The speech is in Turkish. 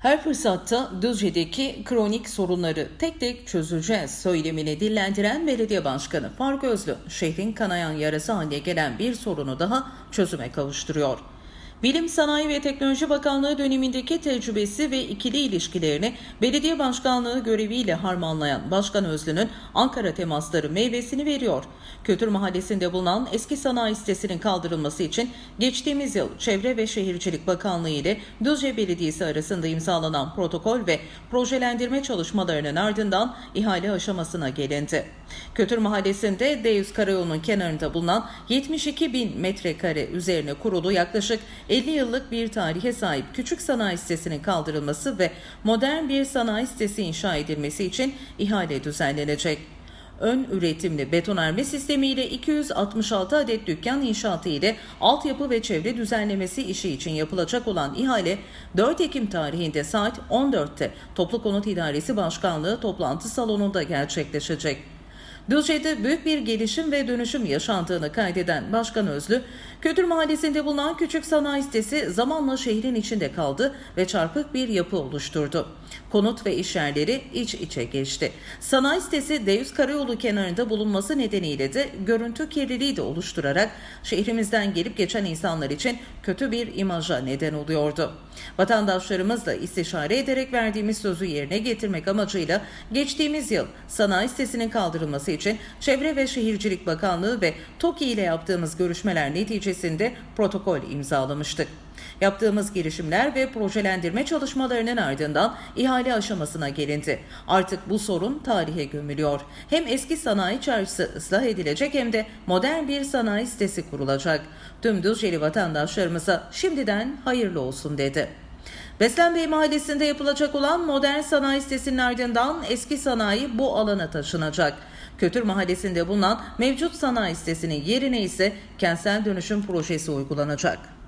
Her fırsatta Düzce'deki kronik sorunları tek tek çözeceğiz söylemini dillendiren belediye başkanı Faruk Özlü, şehrin kanayan yarası haline gelen bir sorunu daha çözüme kavuşturuyor. Bilim, Sanayi ve Teknoloji Bakanlığı dönemindeki tecrübesi ve ikili ilişkilerini belediye başkanlığı göreviyle harmanlayan Başkan Özlü'nün Ankara temasları meyvesini veriyor. Kötür Mahallesi'nde bulunan eski sanayi sitesinin kaldırılması için geçtiğimiz yıl Çevre ve Şehircilik Bakanlığı ile Düzce Belediyesi arasında imzalanan protokol ve projelendirme çalışmalarının ardından ihale aşamasına gelindi. Kötür Mahallesi'nde D100 Karayolu'nun kenarında bulunan 72 bin metrekare üzerine kurulu yaklaşık 50 yıllık bir tarihe sahip küçük sanayi sitesinin kaldırılması ve modern bir sanayi sitesi inşa edilmesi için ihale düzenlenecek. Ön üretimli betonarme sistemi ile 266 adet dükkan inşaatı ile altyapı ve çevre düzenlemesi işi için yapılacak olan ihale 4 Ekim tarihinde saat 14'te Toplu Konut İdaresi Başkanlığı toplantı salonunda gerçekleşecek. Düzce'de büyük bir gelişim ve dönüşüm yaşandığını kaydeden Başkan Özlü, Kötür Mahallesi'nde bulunan küçük sanayi sitesi zamanla şehrin içinde kaldı ve çarpık bir yapı oluşturdu. Konut ve iş yerleri iç içe geçti. Sanayi sitesi D100 Karayolu kenarında bulunması nedeniyle de görüntü kirliliği de oluşturarak şehrimizden gelip geçen insanlar için kötü bir imaja neden oluyordu. Vatandaşlarımızla istişare ederek verdiğimiz sözü yerine getirmek amacıyla geçtiğimiz yıl sanayi sitesinin kaldırılması için Çevre ve Şehircilik Bakanlığı ve TOKİ ile yaptığımız görüşmeler neticesinde protokol imzalamıştık. Yaptığımız girişimler ve projelendirme çalışmalarının ardından ihale aşamasına gelindi. Artık bu sorun tarihe gömülüyor. Hem eski sanayi çarşısı ıslah edilecek hem de modern bir sanayi sitesi kurulacak. Tüm Düzceli vatandaşlarımıza şimdiden hayırlı olsun dedi. Beslenbey Mahallesi'nde yapılacak olan modern sanayi sitesinin ardından eski sanayi bu alana taşınacak. Kötür Mahallesi'nde bulunan mevcut sanayi sitesinin yerine ise kentsel dönüşüm projesi uygulanacak.